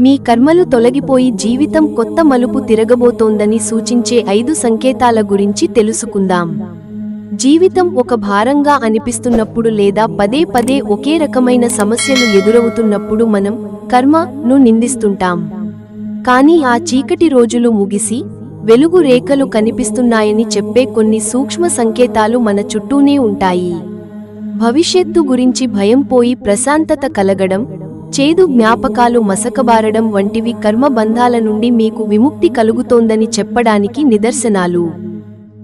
మీ కర్మలు తొలగిపోయి జీవితం కొత్త మలుపు తిరగబోతోందని సూచించే ఐదు సంకేతాల గురించి తెలుసుకుందాం. జీవితం ఒక భారంగా అనిపిస్తున్నప్పుడు లేదా పదే పదే ఒకే రకమైన సమస్యలు ఎదురవుతున్నప్పుడు మనం కర్మ ను నిందిస్తుంటాం. కానీ ఆ చీకటి రోజులు ముగిసి వెలుగు రేఖలు కనిపిస్తున్నాయని చెప్పే కొన్ని సూక్ష్మ సంకేతాలు మన చుట్టూనే ఉంటాయి. భవిష్యత్తు గురించి భయం పోయి ప్రశాంతత కలగడం చేదు జ్ఞాపకాలు మసకబారడం వంటివి కర్మబంధాల నుండి మీకు విముక్తి కలుగుతోందని చెప్పడానికి నిదర్శనాలు.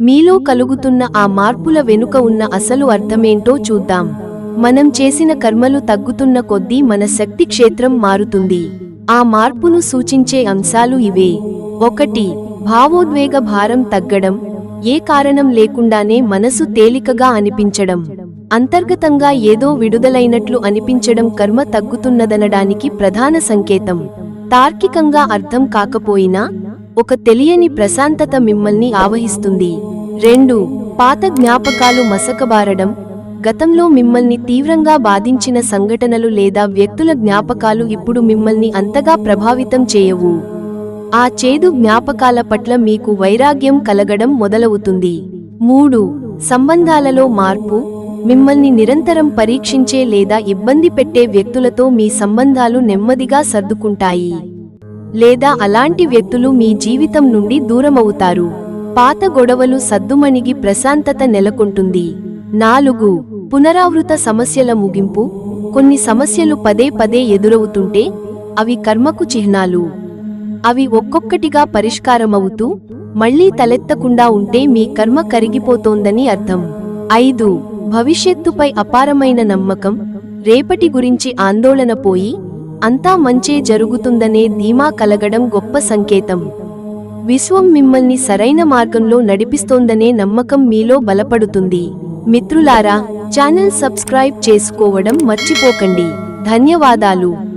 మీలో కలుగుతున్న ఆ మార్పుల వెనుక ఉన్న అసలు అర్థమేంటో చూద్దాం. మనం చేసిన కర్మలు తగ్గుతున్న కొద్దీ మన శక్తి క్షేత్రం మారుతుంది. ఆ మార్పును సూచించే అంశాలు ఇవే. ఒకటి భావోద్వేగ భారం తగ్గడం. ఏ కారణం లేకుండానే మనసు తేలికగా అనిపించడం. అంతర్గతంగా ఏదో విడుదలైనట్లు అనిపించడం కర్మ తగ్గుతున్నదనడానికి ప్రధాన సంకేతం. తార్కికంగా అర్థం కాకపోయినా ఒక తెలియని ప్రశాంతత మిమ్మల్ని ఆవహిస్తుంది. రెండు పాత జ్ఞాపకాలు మసకబారడం. గతంలో మిమ్మల్ని తీవ్రంగా బాధించిన సంఘటనలు లేదా వ్యక్తుల జ్ఞాపకాలు ఇప్పుడు మిమ్మల్ని అంతగా ప్రభావితం చేయవు. ఆ చేదు జ్ఞాపకాల పట్ల మీకు వైరాగ్యం కలగడం మొదలవుతుంది. మూడు సంబంధాలలో మార్పు. మిమ్మల్ని నిరంతరం పరీక్షించే లేదా ఇబ్బంది పెట్టే వ్యక్తులతో మీ సంబంధాలు నెమ్మదిగా సర్దుకుంటాయి. లేదా అలాంటి వ్యక్తులు మీ జీవితం నుండి దూరమవుతారు. పాత గొడవలు సద్దుమణిగి ప్రశాంతత నెలకొంటుంది. నాలుగు పునరావృత సమస్యల ముగింపు. కొన్ని సమస్యలు పదే పదే ఎదురవుతుంటే అవి కర్మకు చిహ్నాలు. అవి ఒక్కొక్కటిగా పరిష్కారమవుతూ మళ్ళీ తలెత్తకుండా ఉంటే మీ కర్మ కరిగిపోతోందని అర్థం. ఐదు భవిష్యత్తుపై అపారమైన నమ్మకం రేపటి గురించి ఆందోళన పోయి అంతా మంచే జరుగుతుందనే ధీమా కలగడం గొప్ప సంకేతం. విశ్వం మిమ్మల్ని సరైన మార్గంలో నడిపిస్తోందనే నమ్మకం మీలో బలపడుతుంది. మిత్రులారా ఛానల్ సబ్స్క్రైబ్ చేసుకోవడం మర్చిపోకండి. ధన్యవాదాలు.